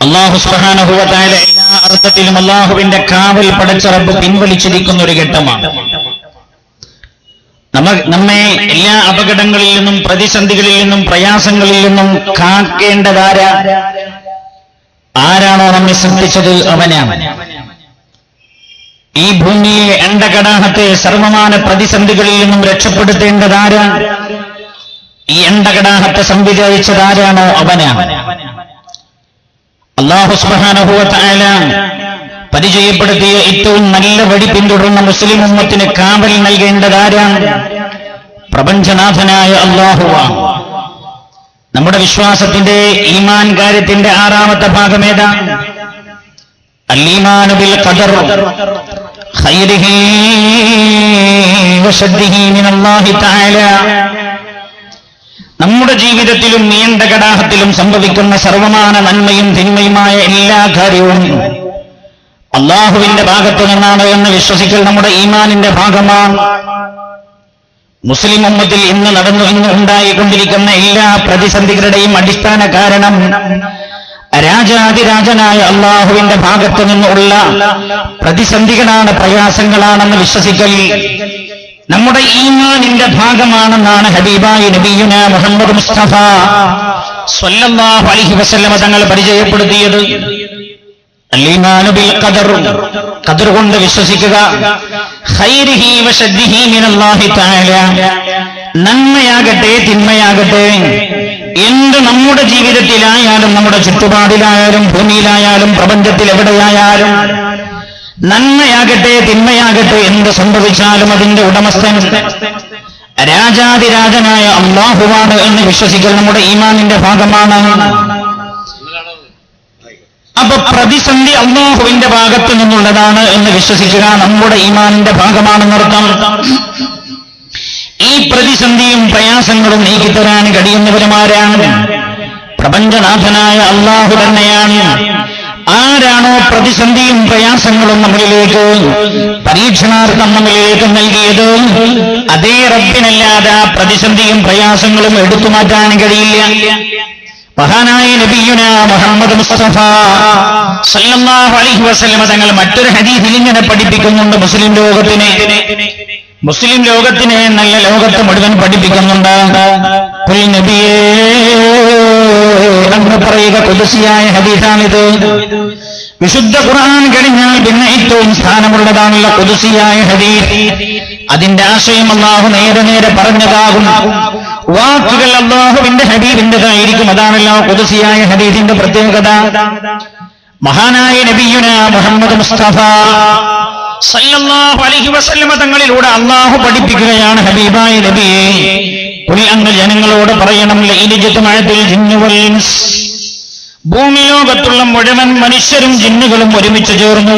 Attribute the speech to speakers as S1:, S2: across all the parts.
S1: അള്ളാഹു സുബ്ഹാനഹുവതആല എല്ലാ അർത്ഥത്തിലും അള്ളാഹുവിന്റെ കാവൽ പടച്ച റബ്ബ് പിൻവലിച്ചിരിക്കുന്ന ഒരു ഘട്ടമാണ്. നമ്മ നമ്മെ എല്ലാ അപകടങ്ങളിൽ നിന്നും പ്രതിസന്ധികളിൽ നിന്നും പ്രയാസങ്ങളിൽ നിന്നും കാക്കേണ്ടതാര? ആരാണോ നമ്മെ സൃഷ്ടിച്ചത്? അവനാണ്. ഈ ഭൂമിയെ എണ്ടകടാഹത്തെ സർവമാന പ്രതിസന്ധികളിൽ നിന്നും രക്ഷപ്പെടുത്തേണ്ടതാരാ ഈ എണ്ടകടാഹത്തെ സംവിധാനിച്ചതാരാണോ അവനാണ്. അള്ളാഹു സുബ്ഹാനഹുവതആല പരിചയപ്പെടുത്തിയ ഏറ്റവും നല്ല വഴി പിന്തുടർന്ന മുസ്ലിം ഉമ്മത്തിന് കാവൽ നൽകേണ്ടതാരാണ് പ്രപഞ്ചനാഥനായ അള്ളാഹുവാണ് നമ്മുടെ വിശ്വാസത്തിന്റെ ഈമാൻ കാര്യത്തിന്റെ ആറാമത്തെ ഭാഗം ഏതാ? അല്ലീമാനു ബിൽ ഖദർ മിനല്ലാഹി തആല. നമ്മുടെ ജീവിതത്തിലും നീണ്ട കടാഹത്തിലും സംഭവിക്കുന്ന സർവമാന നന്മയും തിന്മയുമായ എല്ലാ കാര്യവും അള്ളാഹുവിന്റെ ഭാഗത്തു നിന്നാണ് എന്ന് വിശ്വസിക്കൽ നമ്മുടെ ഈമാനിന്റെ ഭാഗമാണ്. മുസ്ലിം ഉമ്മത്തിൽ ഇന്ന് നടന്നു ഇന്ന് ഉണ്ടായിക്കൊണ്ടിരിക്കുന്ന എല്ലാ പ്രതിസന്ധികളുടെയും അടിസ്ഥാന കാരണം രാജാതിരാജനായ അള്ളാഹുവിന്റെ ഭാഗത്തു നിന്നുള്ള പ്രതിസന്ധികളാണ് പ്രയാസങ്ങളാണെന്ന് വിശ്വസിക്കൽ നമ്മുടെ ഈമാനിന്റെ ഭാഗമാണെന്നാണ് ഹബീബായി നബിയുന മുഹമ്മദ് മുസ്തഫ സ്വല്ലല്ലാഹു അലൈഹി വസല്ലമ തങ്ങൾ പരിചയപ്പെടുത്തിയത്. അല്ലീമാനു ബിൽ ഖദർ ഖദർ കൊണ്ട് വിശ്വസിക്കുക. ഖൈരിഹി മിനല്ലാഹി തആല. നന്മയാകട്ടെ തിന്മയാകട്ടെ. എന്ത് നമ്മുടെ ജീവിതത്തിലായാലും നമ്മുടെ ചുറ്റുപാടിലായാലും ഭൂമിയിലായാലും പ്രപഞ്ചത്തിൽ എവിടെയായാലും നന്മയാകട്ടെ തിന്മയാകട്ടെ എന്ത് സംഭവിച്ചാലും അതിന്റെ ഉടമസ്ഥൻ രാജാതിരാജനായ അള്ളാഹുവാണ് എന്ന് വിശ്വസിക്കൽ നമ്മുടെ ഈമാനിന്റെ ഭാഗമാണ്. അപ്പൊ പ്രതിസന്ധി അള്ളാഹുവിന്റെ ഭാഗത്തു നിന്നുള്ളതാണ് എന്ന് വിശ്വസിക്കുക നമ്മുടെ ഈമാനിന്റെ ഭാഗമാണെന്നർത്ഥം ഈ പ്രതിസന്ധിയും പ്രയാസങ്ങളും നീക്കിത്തരാൻ കഴിയുന്നവരുമാരാണ്. പ്രപഞ്ചനാഥനായ അള്ളാഹു തന്നെയാണ്. ആരാണോ പ്രതിസന്ധിയും പ്രയാസങ്ങളും നമ്മളിലേക്ക് പരീക്ഷണാർത്ഥം നമ്മളിലേക്ക് നൽകിയത്? അതേ റബ്ബിനല്ലാതെ പ്രതിസന്ധിയും പ്രയാസങ്ങളും എടുത്തു മാറ്റാൻ കഴിയില്ല. മഹാനായ നബിയുന മുഹമ്മദ് മുസ്തഫ സല്ലല്ലാഹു അലൈഹി വസല്ലമ തങ്ങൾ മറ്റൊരു ഹദീസിൽ ഇങ്ങനെ പഠിപ്പിക്കുന്നുണ്ട് മുസ്ലിം ലോകത്തിനെ. മുസ്ലിം ലോകത്തിനെ നല്ല ലോകത്തെ മുഴുവൻ പഠിപ്പിക്കുന്നുണ്ട്. നബിയേ എന്ന് പറയുക കുതിസിയായ ഹദീസാണിത്. വിശുദ്ധ ഖുർആൻ കഴിഞ്ഞാൽ പിന്നെ ഏറ്റവും സ്ഥാനമുള്ളതാണുള്ള കുതിസിയായ ഹദീസ്. അതിന്റെ ആശയം അള്ളാഹു നേരെ നേരെ പറഞ്ഞതാകും. വാക്കുകൾ അള്ളാഹുവിന്റെ ഹബീബിന്റേതായിരിക്കും അതാണല്ലോ കുതിസിയായ ഹദീസിന്റെ പ്രത്യേകത. മഹാനായ നബിയുന മുഹമ്മദ് മുസ്തഫ സല്ലല്ലാഹു അലൈഹി വസല്ലമ തങ്ങളിലൂടെ അള്ളാഹു പഠിപ്പിക്കുകയാണ് ഹബീബായ നബിയെ. കുൽ അങ്ങ് ജനങ്ങളോട് പറയണം ലൈലിജത്തുമഴത്തിൽ ജിന്നുവൽ ഇൻസ്. ഭൂമി ലോകത്തുള്ള മുഴുവൻ മനുഷ്യരും ജിന്നുകളും ഒരുമിച്ച് ചേർന്നു.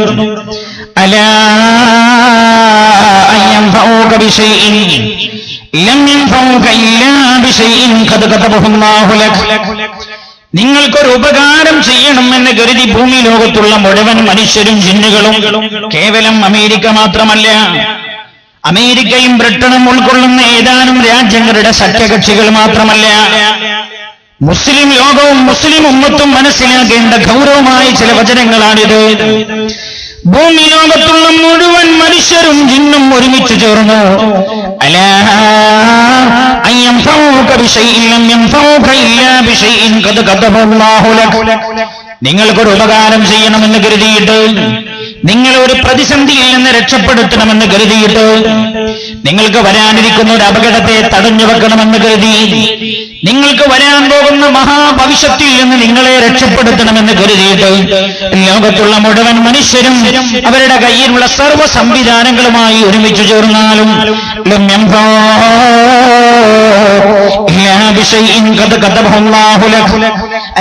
S1: നിങ്ങൾക്കൊരു ഉപകാരം ചെയ്യണം എന്ന് കരുതി ഭൂമി ലോകത്തുള്ള മുഴുവൻ മനുഷ്യരും ജിന്നുകളും കേവലം അമേരിക്ക മാത്രമല്ല അമേരിക്കയും ബ്രിട്ടനും ഉൾക്കൊള്ളുന്ന ഏതാനും രാജ്യങ്ങളുടെ സഖ്യകക്ഷികൾ മാത്രമല്ല മുസ്ലിം ലോകവും മുസ്ലിം ഉമ്മത്തും മനസ്സിലാക്കേണ്ട ഗൗരവമായ ചില വചനങ്ങളാണിത്. ഭൂമി ലോകത്തുള്ള മുഴുവൻ മനുഷ്യരും ജിന്നും ഒരുമിച്ച് ചേർന്നു. നിങ്ങൾക്കൊരു ഉപകാരം ചെയ്യണമെന്ന് കരുതിയിട്ട് നിങ്ങൾ ഒരു പ്രതിസന്ധിയിൽ നിന്ന് രക്ഷപ്പെടുത്തണമെന്ന് കരുതിയിട്ട് നിങ്ങൾക്ക് വരാനിരിക്കുന്ന ഒരു അപകടത്തെ തടഞ്ഞു വെക്കണമെന്ന് കരുതി നിങ്ങൾക്ക് വരാൻ പോകുന്ന മഹാഭവിഷ്യത്തിൽ നിന്ന് നിങ്ങളെ രക്ഷപ്പെടുത്തണമെന്ന് കരുതിയിട്ട് ലോകത്തുള്ള മുഴുവൻ മനുഷ്യരും അവരുടെ കയ്യിലുള്ള സർവ സംവിധാനങ്ങളുമായി ഒരുമിച്ചു ചേർന്നാലും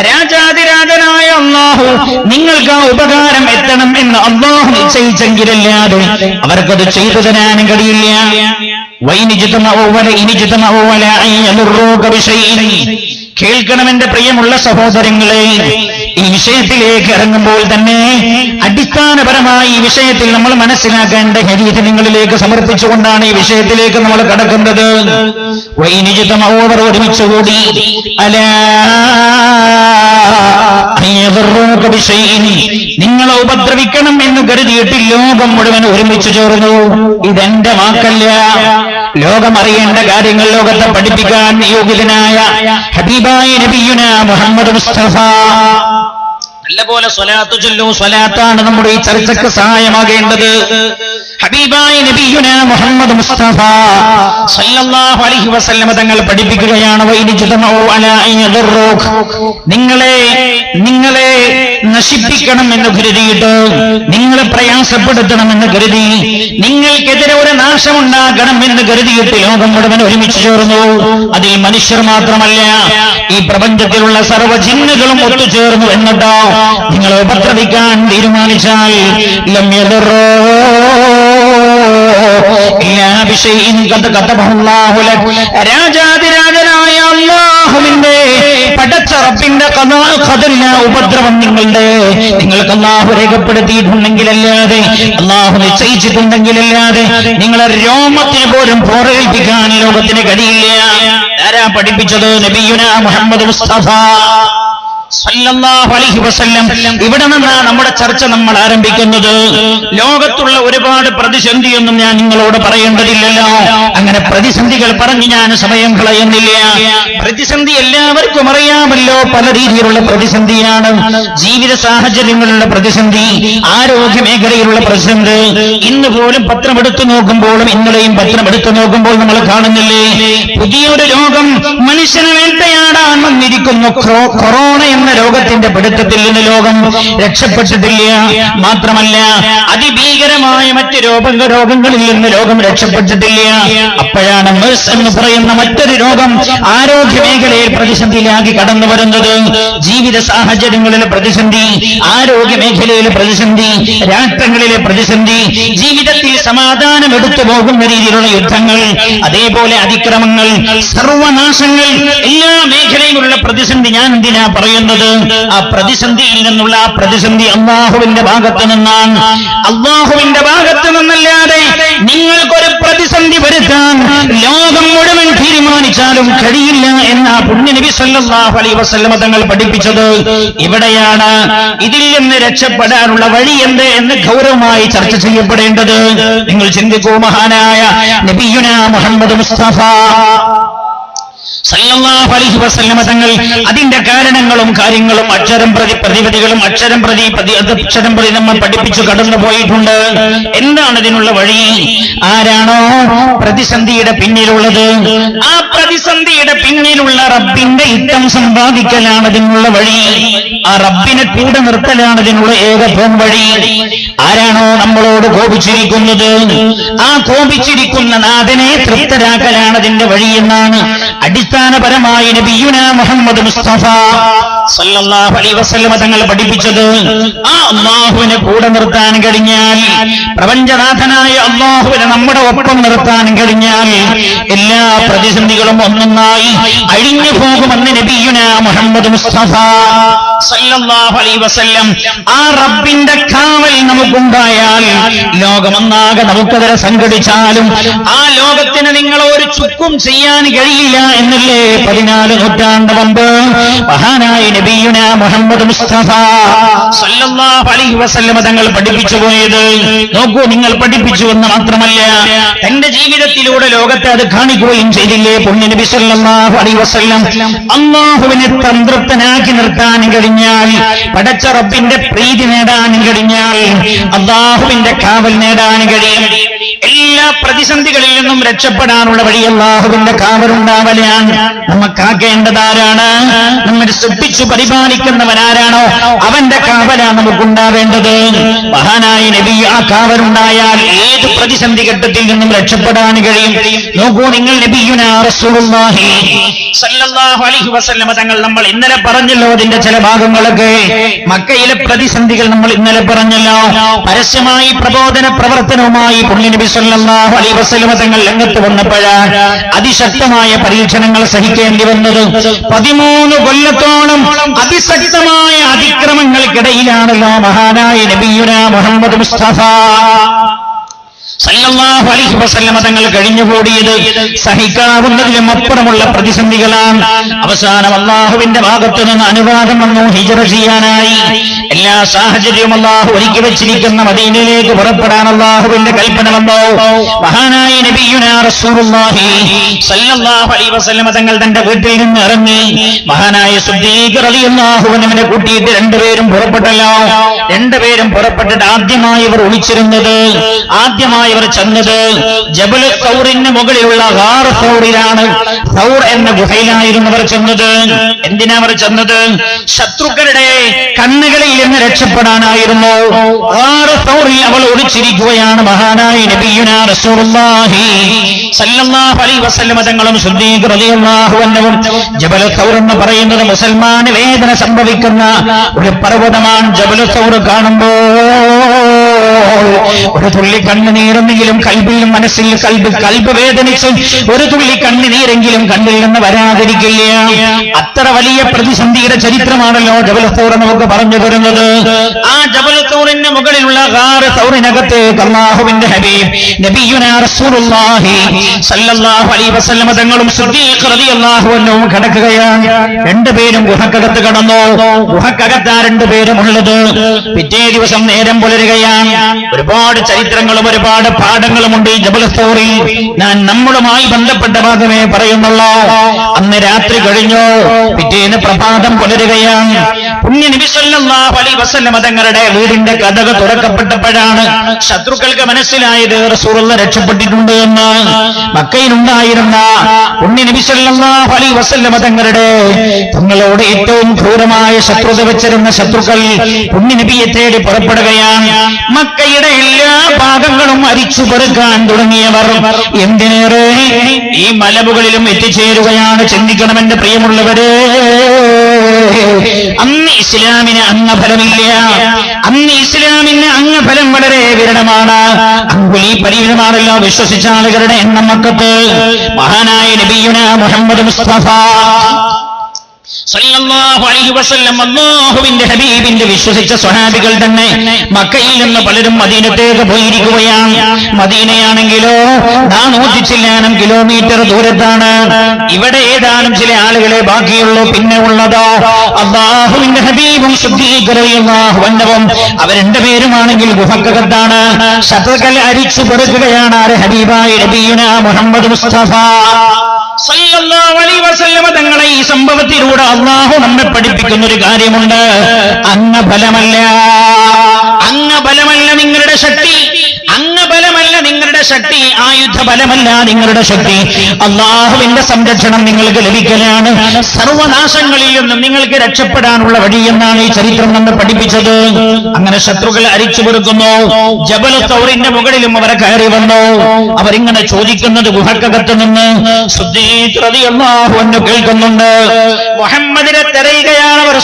S1: രാജാതിരാജനായ അള്ളാഹു നിങ്ങൾക്ക് ആ ഉപകാരം എത്തണം എന്ന് അള്ളാഹു നിശ്ചയിച്ചെങ്കിലല്ലാതെ അവർക്കത് ചെയ്തു തരാനും കഴിയില്ല. കേൾക്കണമെന്റെ പ്രിയമുള്ള സഹോദരങ്ങളെ ഈ വിഷയത്തിലേക്ക് ഇറങ്ങുമ്പോൾ തന്നെ അടിസ്ഥാനപരമായി ഈ വിഷയത്തിൽ നമ്മൾ മനസ്സിലാക്കേണ്ട ഹരീത് നിങ്ങളിലേക്ക് സമർപ്പിച്ചുകൊണ്ടാണ് ഈ വിഷയത്തിലേക്ക് നമ്മൾ കടക്കുന്നത്. വൈനിജിതമോവർ ഒരുമിച്ചുകൂടി അലാ നിങ്ങളെ ഉപദ്രവിക്കണം എന്ന് കരുതിയിട്ട് ലോകം മുഴുവൻ ഒരുമിച്ച് ചേർന്നു. ഇതെന്റെ വാക്കല്ല. ലോകം അറിയേണ്ട കാര്യങ്ങൾ ലോകത്തെ പഠിപ്പിക്കാൻ യോഗ്യതനായ ഹബീബായ നബിയുന മുഹമ്മദ് മുസ്തഫ. നല്ലപോലെ സ്വലാത്ത് ചൊല്ലൂ സ്വലാത്താണ് നമ്മുടെ ഈ ചർച്ചയ്ക്ക് സഹായമാകേണ്ടത് ഹബീബായ മുഹമ്മദ് മുസ്തഫ സല്ലല്ലാഹു അലൈഹി തങ്ങൾ പഠിപ്പിക്കുകയാണ്. നിങ്ങളെ നിങ്ങളെ നശിപ്പിക്കണം എന്ന് കരുതിയിട്ട് നിങ്ങളെ പ്രയാസപ്പെടുത്തണം എന്ന് കരുതി നിങ്ങൾക്കെതിരെ ഒരു നാശമുണ്ടാക്കണം എന്ന് കരുതിയിട്ട് ലോകം മുഴുവൻ ഒരുമിച്ച് ചേർന്നു. അതിൽ മനുഷ്യർ മാത്രമല്ല ഈ പ്രപഞ്ചത്തിലുള്ള സർവ ജിന്നുകളും ഒത്തുചേർന്നു എന്നിട്ടോ നിങ്ങളെ ഉപദ്രവിക്കാൻ തീരുമാനിച്ചാൽ ലം രാജാതിരാജനായ അള്ളാഹുവിന്റെ പടച്ചറപ്പിന്റെ ഉപദ്രവം നിങ്ങളുടെ. നിങ്ങൾക്ക് അള്ളാഹു രേഖപ്പെടുത്തിയിട്ടുണ്ടെങ്കിലല്ലാതെ അള്ളാഹു നിശ്ചയിച്ചിട്ടുണ്ടെങ്കിലല്ലാതെ നിങ്ങളെ രോമത്തിന് പോലും പോറേൽപ്പിക്കാൻ ലോകത്തിന് കഴിയില്ല. ആരാ പഠിപ്പിച്ചത്? നബിയുന മുഹമ്മദ് മുസ്തഫ. ഇവിടെ നിന്നാണ് നമ്മുടെ ചർച്ച നമ്മൾ ആരംഭിക്കുന്നത്. ലോകത്തുള്ള ഒരുപാട് പ്രതിസന്ധിയൊന്നും ഞാൻ നിങ്ങളോട് പറയേണ്ടതില്ലല്ലോ. അങ്ങനെ പ്രതിസന്ധികൾ പറഞ്ഞ് ഞാൻ സമയം കളയുന്നില്ല. പ്രതിസന്ധി എല്ലാവർക്കും അറിയാമല്ലോ പല രീതിയിലുള്ള പ്രതിസന്ധിയാണ്. ജീവിത സാഹചര്യങ്ങളിലുള്ള പ്രതിസന്ധി ആരോഗ്യ മേഖലയിലുള്ള പ്രതിസന്ധി. ഇന്ന് പോലും പത്രമെടുത്തു നോക്കുമ്പോഴും ഇന്നലെയും പത്രമെടുത്തു നോക്കുമ്പോൾ നമ്മൾ കാണുന്നില്ലേ? പുതിയൊരു രോഗം മനുഷ്യനെ വേട്ടയാടാൻ വന്നിരിക്കുന്നു. കൊറോണ എന്ന രോഗത്തിന്റെ പിടുത്തത്തിൽ നിന്ന് ലോകം രക്ഷപ്പെട്ടിട്ടില്ല. മാത്രമല്ല അതിഭീകരമായ മറ്റ് രോഗ രോഗങ്ങളിൽ നിന്ന് ലോകം രക്ഷപ്പെട്ടിട്ടില്ല. അപ്പോഴാണ് മേഴ്സ് എന്ന് പറയുന്ന മറ്റൊരു രോഗം ആരോഗ്യ മേഖലയിൽ പ്രതിസന്ധിയിലാക്കി കടന്നു വരുന്നത്. ജീവിത സാഹചര്യങ്ങളിലെ പ്രതിസന്ധി ആരോഗ്യ മേഖലയിലെ പ്രതിസന്ധി രാഷ്ട്രങ്ങളിലെ പ്രതിസന്ധി ജീവിതത്തിൽ സമാധാനം എടുത്തു പോകുന്ന രീതിയിലുള്ള യുദ്ധങ്ങൾ അതേപോലെ അതിക്രമങ്ങൾ സർവനാശങ്ങൾ എല്ലാ മേഖലയിലുള്ള പ്രതിസന്ധി ഞാൻ എന്തിനാ പറയുന്നത്? ആ പ്രതിസന്ധിയിൽ നിന്നുള്ള ആ പ്രതിസന്ധി അള്ളാഹുവിന്റെ ഭാഗത്ത് നിന്നാണ്. അള്ളാഹുവിന്റെ ഭാഗത്ത് നിന്നല്ലാതെ നിങ്ങൾക്കൊരു പ്രതിസന്ധി വരുത്താൻ ലോകം മുഴുവൻ തീരുമാനിച്ചാലും കഴിയില്ല എന്ന പുണ്യനബി സല്ലല്ലാഹു അലൈഹി വസല്ലമ തങ്ങൾ പഠിപ്പിച്ചത്. ഇവിടെയാണ് ഇതിൽ നിന്ന് രക്ഷപ്പെടാനുള്ള വഴി എന്ത് എന്ന് ഗൗരവമായി ചർച്ച ചെയ്യപ്പെടേണ്ടത്. നിങ്ങൾ ചിന്തിക്കൂ മഹാനായ നബിയുന മുഹമ്മദ് മുസ്തഫ. സല്ലല്ലാഹു അലൈഹി വസല്ലമ തങ്ങൾ അതിന്റെ കാരണങ്ങളും കാര്യങ്ങളും അക്ഷരം പ്രതി പ്രതിവിധികളും അക്ഷരം പ്രതി പ്രതി അക്ഷരം പ്രതി നമ്മൾ പഠിപ്പിച്ചു കടന്നു പോയിട്ടുണ്ട്. എന്താണ് ഇതിനുള്ള വഴി? ആരാണോ പ്രതിസന്ധിയുടെ പിന്നിലുള്ളത്? ആ പ്രതിസന്ധിയുടെ പിന്നിലുള്ള റബ്ബിന്റെ ഇഷ്ടം സമ്പാദിക്കലാണ് ഇതിനുള്ള വഴി. ആ റബ്ബിനെ കൂടെ നിർത്തലാണ് ഇതിനുള്ള ഏകത്വം വഴി. ആരാണോ നമ്മളോട് കോപിച്ചിരിക്കുന്നത്? ആ കോപിച്ചിരിക്കുന്ന നാഥനെ തൃപ്തരാക്കലാണ് അതിന്റെ വഴി എന്നാണ് അടിസ്ഥാനപരമായി നബിയുന മുഹമ്മദ് മുസ്തഫ സല്ലല്ലാഹു അലൈഹി വസല്ലമ തങ്ങൾ പഠിപ്പിച്ചത് ആ അള്ളാഹുവിനെ കൂടെ നിർത്താൻ കഴിഞ്ഞാൽ പ്രപഞ്ചനാഥനായ അള്ളാഹുവിനെ നമ്മുടെ ഒപ്പം നിർത്താൻ കഴിഞ്ഞാൽ എല്ലാ പ്രതിസന്ധികളും ഒന്നൊന്നായി അഴിഞ്ഞു പോകുമെന്ന് നബിയുന മുഹമ്മദ് മുസ്തഫ സല്ലല്ലാഹു അലൈഹി വസല്ലം ആ റബ്ബിന്റെ കാവൽ നമുക്കുണ്ടായാൽ ലോകമൊന്നാകെ നമുക്കെതിരെ സംഘടിച്ചാലും ആ ലോകത്തിന് നിങ്ങൾ ഒരു ചുക്കും ചെയ്യാൻ കഴിയില്ല എന്നല്ലേ? പതിനാല് നൂറ്റാണ്ട് മുമ്പ് മഹാനായ നബിയുന മുഹമ്മദ് മുസ്തഫ സല്ലല്ലാഹു അലൈഹി വസല്ലമ തങ്ങൾ പഠിപ്പിച്ചു പോയത്. നോക്കൂ നിങ്ങൾ പഠിപ്പിച്ചു എന്ന് മാത്രമല്ല തന്റെ ജീവിതത്തിലൂടെ ലോകത്തെ അത് കാണിക്കുകയും ചെയ്തില്ലേ? പുണ്യ നബി സല്ലല്ലാഹു അലൈഹി വസല്ലം. അള്ളാഹുവിനെ സംതൃപ്തനാക്കി നിർത്താൻ കഴിഞ്ഞാൽ പടച്ച റബ്ബിന്റെ പ്രീതി നേടാൻ കഴിഞ്ഞാൽ അള്ളാഹുവിന്റെ കാവൽ നേടാൻ കഴിയും. എല്ലാ പ്രതിസന്ധികളിൽ നിന്നും രക്ഷപ്പെടാനുള്ള വഴി അള്ളാഹുവിന്റെ കാവലുണ്ടാവലാണ്. നമുക്കാക്കേണ്ടതാരാണ് നമ്മൾ ശ്രദ്ധിച്ചു പരിപാലിക്കുന്നവനാരാണോ? അവന്റെ കാവലാണ് നമുക്കുണ്ടാവേണ്ടത്. മഹാനായ നബി ആ കാവലുണ്ടായാൽ ഏത് പ്രതിസന്ധി ഘട്ടത്തിൽ നിന്നും രക്ഷപ്പെടാൻ കഴിയും? നോക്കൂ നിങ്ങൾ വസല്ലമ തങ്ങൾ നമ്മൾ ഇന്നലെ പറഞ്ഞല്ലോ അതിന്റെ ചില ഭാഗങ്ങളൊക്കെ. മക്കയിലെ പ്രതിസന്ധികൾ നമ്മൾ ഇന്നലെ പറഞ്ഞല്ലോ. പരസ്യമായി പ്രബോധന പ്രവർത്തനവുമായി പുണ്യ നബി സല്ലല്ലാഹു അലൈഹി വസല്ലമ തങ്ങൾ രംഗത്ത് വന്നപ്പോഴാണ് അതിശക്തമായ പരീക്ഷണങ്ങൾ സഹിക്കേണ്ടി വന്നത് പതിമൂന്ന് കൊല്ലത്തോളം അതിശക്തമായ അതിക്രമങ്ങൾക്കിടയിലാണല്ലോ മഹാനായ നബിയുന മുഹമ്മദ് മുസ്തഫ. സല്ലല്ലാഹു അലൈഹി വസല്ലമ തങ്ങൾ കഴിഞ്ഞുകൂടിയത് സഹിക്കാവുന്നതിലും അപ്പുറമുള്ള പ്രതിസന്ധികളാണ്. അവസാനം അള്ളാഹുവിന്റെ ഭാഗത്തു നിന്ന് അനുവാദം വന്നു ഹിജറ ചെയ്യാനായി. എല്ലാ സാഹചര്യവും അള്ളാഹു ഒരുക്കി വെച്ചിരിക്കുന്ന മദീനയിലേക്ക് പുറപ്പെടാൻ അള്ളാഹുവിന്റെ കൽപ്പന വന്നോ. മഹാനായ നബിയുനാ റസൂലുള്ളാഹി സല്ലല്ലാഹു അലൈഹി വസല്ലമ തങ്ങൾ തന്റെ വീട്ടിൽ നിന്ന് ഇറങ്ങി മഹാനായ സുദ്ദീഖ് റളിയല്ലാഹു കൂട്ടിയിട്ട് രണ്ടുപേരും പുറപ്പെട്ടല്ലോ. രണ്ടുപേരും പുറപ്പെട്ടിട്ട് ആദ്യമായി ഇവർ ഒളിച്ചിരുന്നത് ആദ്യമായി ഇവർ ചെന്നത് ജബൽ സൗറിന് മുകളിലുള്ള ഗാർ സൗറിലാണ് സൗർ എന്ന ഗുഹയിലായിരുന്നു അവർ ചെന്നത്. എന്തിനാ അവർ ചെന്നത്? ശത്രുക്കളുടെ കണ്ണുകളിൽ നിന്ന് രക്ഷപ്പെടാനായിരുന്നു. ഗാർ സൗറിൽ അവൾ ഒളിച്ചിരിക്കുകയാണ്. മഹാനായി റസൂലുള്ളാഹി അലൈഹി തങ്ങളും സുദ്ദീഖ് റളിയല്ലാഹു ജബൽ സൗർ എന്ന് പറയുന്നത് മുസൽമാന് വേദന സംഭവിക്കുന്ന ഒരു പർവതമാണ് ജബൽ സൗർ കാണുമ്പോൾ. ഒരു തുള്ളി കണ്ണുനീരെന്നെങ്കിലും കൽബിലും മനസ്സിൽ കൽബ് കൽബ് വേദനിച്ച് ഒരു തുള്ളി കണ്ണുനീരെങ്കിലും കണ്ണിൽ നിന്ന് വരാതിരിക്കില്ല. അത്ര വലിയ പ്രതിസന്ധിയുടെ ചരിത്രമാണല്ലോ ജബലത്തൂർ നമുക്ക് പറഞ്ഞു തരുന്നത്. ആ ജബലത്തൂറിന്റെ മുകളിലുള്ള ഗാറ് സൗറിനകത്തേക്ക് അള്ളാഹുവിന്റെ തങ്ങളും കിടക്കുകയാണ്. രണ്ടുപേരും ഗുഹക്കകത്ത് കടന്നു. ഗുഹക്കകത്താ രണ്ടുപേരും ഉള്ളത്. പിറ്റേ ദിവസം നേരം പുലരുകയാണ്. ഒരുപാട് ചരിത്രങ്ങളും ഒരുപാട് പാഠങ്ങളുമുണ്ട് ഈ ജബൽ സ്റ്റോറി. ഞാൻ നമ്മളുമായി ബന്ധപ്പെട്ട ഭാഗമേ പറയുന്നുള്ളൂ. അന്ന് രാത്രി കഴിഞ്ഞു. പിറ്റേന്ന് പ്രഭാതം പുലരുകയാണ്. പുണ്യ തങ്ങളുടെ വീടിന്റെ കഥക തുറക്കപ്പെട്ടപ്പോഴാണ് ശത്രുക്കൾക്ക് മനസ്സിലായത് റസൂറുള്ള രക്ഷപ്പെട്ടിട്ടുണ്ട് എന്ന്. മക്കയിലുണ്ടായിരുന്ന പുണ്യ നബി സല്ലല്ലാഹു അലൈഹി വസല്ലം തങ്ങളുടെ തങ്ങളോട് ഏറ്റവും ക്രൂരമായ ശത്രുത വെച്ചിരുന്ന ശത്രുക്കൾ പുണ്യ നബിയെ തേടി പുറപ്പെടുകയാണ്. മക്കയുടെ എല്ലാ ഭാഗങ്ങളും അരിച്ചു പെറുക്കാൻ തുടങ്ങിയവർ എന്തിനേറെ ഈ മലമുകളിലും എത്തിച്ചേരുകയാണ്. ചിന്തിക്കണം എന്റെ പ്രിയമുള്ളവരെ. അന്ന് ഇസ്ലാമിന് അംഗഫലമില്ല. അന്ന് ഇസ്ലാമിന് അംഗഫലം വളരെ വിരളമാണ്. അങ്കുലി പരിമിതമാണല്ലോ വിശ്വസിച്ച ആളുകളുടെ എണ്ണം മക്കത്ത് മഹാനായ നബിയുന മുഹമ്മദ് മുസ്തഫ. ഹബീബിന്റെ വിശ്വസിച്ച സ്വഹാബികൾ തന്നെ മക്കയിൽ നിന്ന് പലരും മദീനത്തേക്ക് പോയിരിക്കുകയാണ്. മദീനയാണെങ്കിലോ നാനൂറ്റി ചില്ലാനം കിലോമീറ്റർ ദൂരത്താണ്. ഇവിടെ ഏതാനും ചില ആളുകളെ ബാക്കിയുള്ളൂ. പിന്നെ ഉള്ളതോ? അള്ളാഹുവിന്റെ ഹബീബും ശുദ്ധീകരയും അവരെന്റെ പേരുമാണെങ്കിൽ ഗുഹക്കകത്താണ്. ശത്രുക്കൽ അരിച്ചു പെറുക്കുകയാണ് ആര് ഹബീബായി മുഹമ്മദ് മുസ്തഫ. തങ്ങളെ ഈ സംഭവത്തിലൂടെ അള്ളാഹു നമ്മെ പഠിപ്പിക്കുന്ന ഒരു കാര്യമുണ്ട് അങ്ങ അംഗബലമല്ല നിങ്ങളുടെ ശക്തി. അംഗബലമല്ല നിങ്ങളുടെ ശക്തി. ആയുധ ബലമല്ല നിങ്ങളുടെ ശക്തി. അള്ളാഹുവിന്റെ സംരക്ഷണം നിങ്ങൾക്ക് ലഭിക്കലാണ്. സർവനാശങ്ങളിൽ നിന്നും നിങ്ങൾക്ക് രക്ഷപ്പെടാനുള്ള വഴി എന്നാണ് ഈ ചരിത്രം നമ്മൾ പഠിപ്പിച്ചത്. അങ്ങനെ ശത്രുക്കൾ അരിച്ചു പെറുക്കുന്നു. ജബൽ തൗറിന്റെ മുകളിലും അവരെ കയറി വന്നു. അവരിങ്ങനെ ചോദിക്കുന്നത് ഗുഹക്കകത്ത് നിന്ന്. അൻഹു കേൾക്കുന്നുണ്ട്. മുഹമ്മദിനെ തെരയുകയാണ് അവർ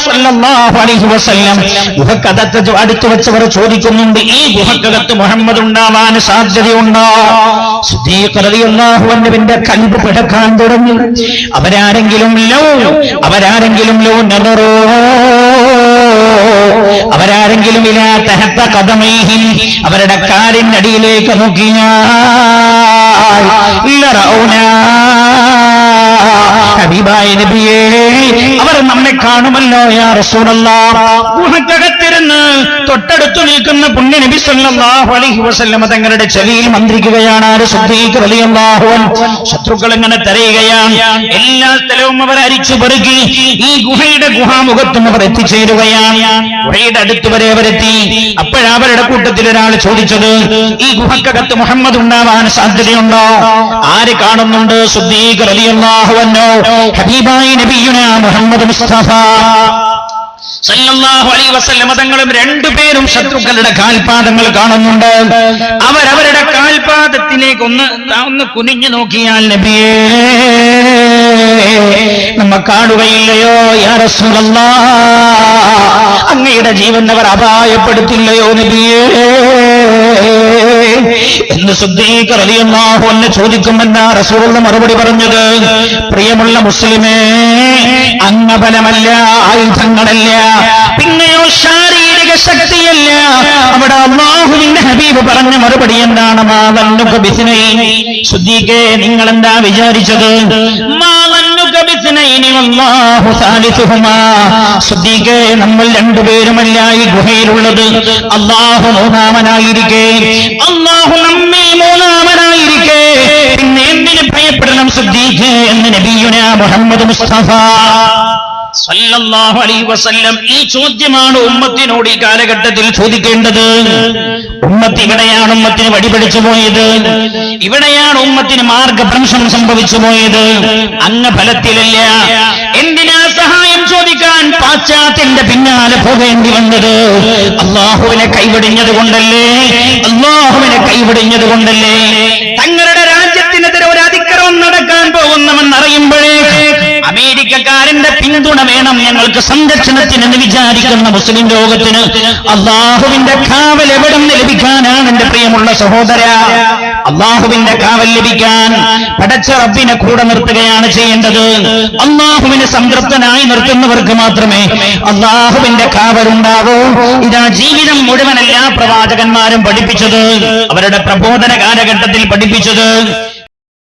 S1: അടുത്ത് വെച്ചവർ ചോദിക്കുന്നുണ്ട് ഈ ഗുഹക്കകത്ത് മുഹമ്മദ് ഉണ്ടാവാൻ സാധ്യതയുണ്ടോ? അൻഹുവിന്റെ കൽബ് പിടക്കാൻ തുടങ്ങി. അവരാരെങ്കിലും ലോ അവരാരെങ്കിലും ലോ നെതറോ അവരാരെങ്കിലും ഇലാ തഹത്ത കഥമൈഹി അവരുടെ കാലിനടിയിലേക്ക് നോക്കിയാൽ ലറൗനാ. ഹബീബായ നബിയേ അവർ നമ്മെ കാണുമല്ലോ യാ റസൂലല്ലാഹ് ഗുഹക്കകത്തിരുന്ന് തൊട്ടടുത്തു നിൽക്കുന്ന പുണ്യ നബി സല്ലല്ലാഹു അലൈഹി വസല്ലമ തങ്ങളുടെ ചെവിയിൽ മന്ത്രിക്കുകയാണ്. ആര്? സുദ്ദീഖ് റളിയല്ലാഹു ശത്രുക്കൾ ഇങ്ങനെ തരയുകയാണ്. എല്ലാ സ്ഥലവും അവർ അരിച്ചു പെറുക്കി ഈ ഗുഹയുടെ ഗുഹാമുഖത്തും അവർ എത്തിച്ചേരുകയാണ്. ഗുഹയുടെ അടുത്ത് വരെ അവരെത്തി അപ്പോഴവരുടെ കൂട്ടത്തിൽ ഒരാൾ ചോദിച്ചത് ഈ ഗുഹക്കകത്ത് മുഹമ്മദ് ഉണ്ടാവാൻ സാധ്യതയുണ്ടോ? ആര് കാണുന്നുണ്ട്? സുദ്ദീഖ് റളിയല്ലാഹു അൻഹു. ഹബീബായി നബിയുന മുഹമ്മദ് മുസ്തഫ. സല്ലല്ലാഹു അലൈഹി തങ്ങളും രണ്ടുപേരും ശത്രുക്കളുടെ കാൽപാദങ്ങൾ കാണുന്നുണ്ട്. അവരവരുടെ കാൽപാദത്തിലേക്ക് ഒന്ന് ഒന്ന് കുനിഞ്ഞു നോക്കിയാൽ നബിയേ നമ്മ കാണുകയില്ലയോ യാ റസൂലല്ലാ അങ്ങയുടെ ജീവൻ അവർ അപായപ്പെടുത്തില്ലയോ നബിയേ? എന്ന് റളിയല്ലാഹു അൻഹു ചോദിക്കുമെന്നാ റസൂലുള്ള മറുപടി പറഞ്ഞത്. പ്രിയമുള്ള മുസ്ലിമേ അംഗബലമല്ല ആയുധങ്ങളല്ല പിന്നെയോ ശാരീരിക ശക്തിയല്ല. അവിടെ അള്ളാഹുവിന്റെ ഹബീബ് പറഞ്ഞ മറുപടി എന്താണ്? മാവന്നുക ബിസിനൈ സുദ്ദീഖേ നിങ്ങൾ എന്താ വിചാരിച്ചത്? മാവന്നുക നമ്മൾ രണ്ടുപേരുമല്ല ഈ ഗുഹയിലുള്ളത് അള്ളാഹു മൂന്നാമനായിരിക്കെ. അള്ളാഹു നമ്മിൽ മൂന്നാമനായിരിക്കെ. പിന്നെ എന്തിന് ഭയപ്പെടണം സുദ്ദീഖ് എന്ന് നബിയുന മുഹമ്മദ് മുസ്തഫ. സല്ലല്ലാഹു അലൈഹി വസല്ലം ഈ ചോദ്യമാണ് ഉമ്മത്തിനോട് ഈ കാലഘട്ടത്തിൽ ചോദിക്കേണ്ടത്. ഉമ്മത്ത് ഇവിടെയാണ് ഉമ്മത്തിന് വടിപിടിച്ചു പോയത്. ഇവിടെയാണ് ഉമ്മത്തിന് മാർഗഭ്രംശം സംഭവിച്ചു പോയത്. അങ്ങ് ഫലത്തിലല്ല. എന്തിനാ സഹായം ചോദിക്കാൻ പാശ്ചാത്യന്റെ പിന്നാലെ പോകേണ്ടി വന്നത്? അള്ളാഹുവിനെ കൈവിടിഞ്ഞത് കൊണ്ടല്ലേ? അള്ളാഹുവിനെ കൈവിടിഞ്ഞത് കൊണ്ടല്ലേ? തങ്ങളുടെ രാജ്യത്തിനെതിരെ ഒരു അതിക്രമം നടക്കാൻ പോകുന്നവെന്നറിയുമ്പോഴേ അമേരിക്കക്കാരന്റെ പിന്തുണ വേണം ഞങ്ങൾക്ക് സംരക്ഷണത്തിന് എന്ന് വിചാരിക്കുന്ന മുസ്ലിം ലോകത്തിന് അള്ളാഹുവിന്റെ കാവൽ എവിടെ നിന്ന് ലഭിക്കാനാണ് എന്റെ പ്രിയമുള്ള സഹോദര. അള്ളാഹുവിന്റെ കാവൽ ലഭിക്കാൻ പടച്ച റബ്ബിനെ കൂടെ നിർത്തുകയാണ് ചെയ്യേണ്ടത്. അള്ളാഹുവിനെ സംതൃപ്തനായി നിർത്തുന്നവർക്ക് മാത്രമേ അള്ളാഹുവിന്റെ കാവലുണ്ടാവൂ ഇതാ ജീവിതം മുഴുവൻ എല്ലാ പ്രവാചകന്മാരും പഠിപ്പിച്ചത്. അവരുടെ പ്രബോധന കാലഘട്ടത്തിൽ പഠിപ്പിച്ചത്.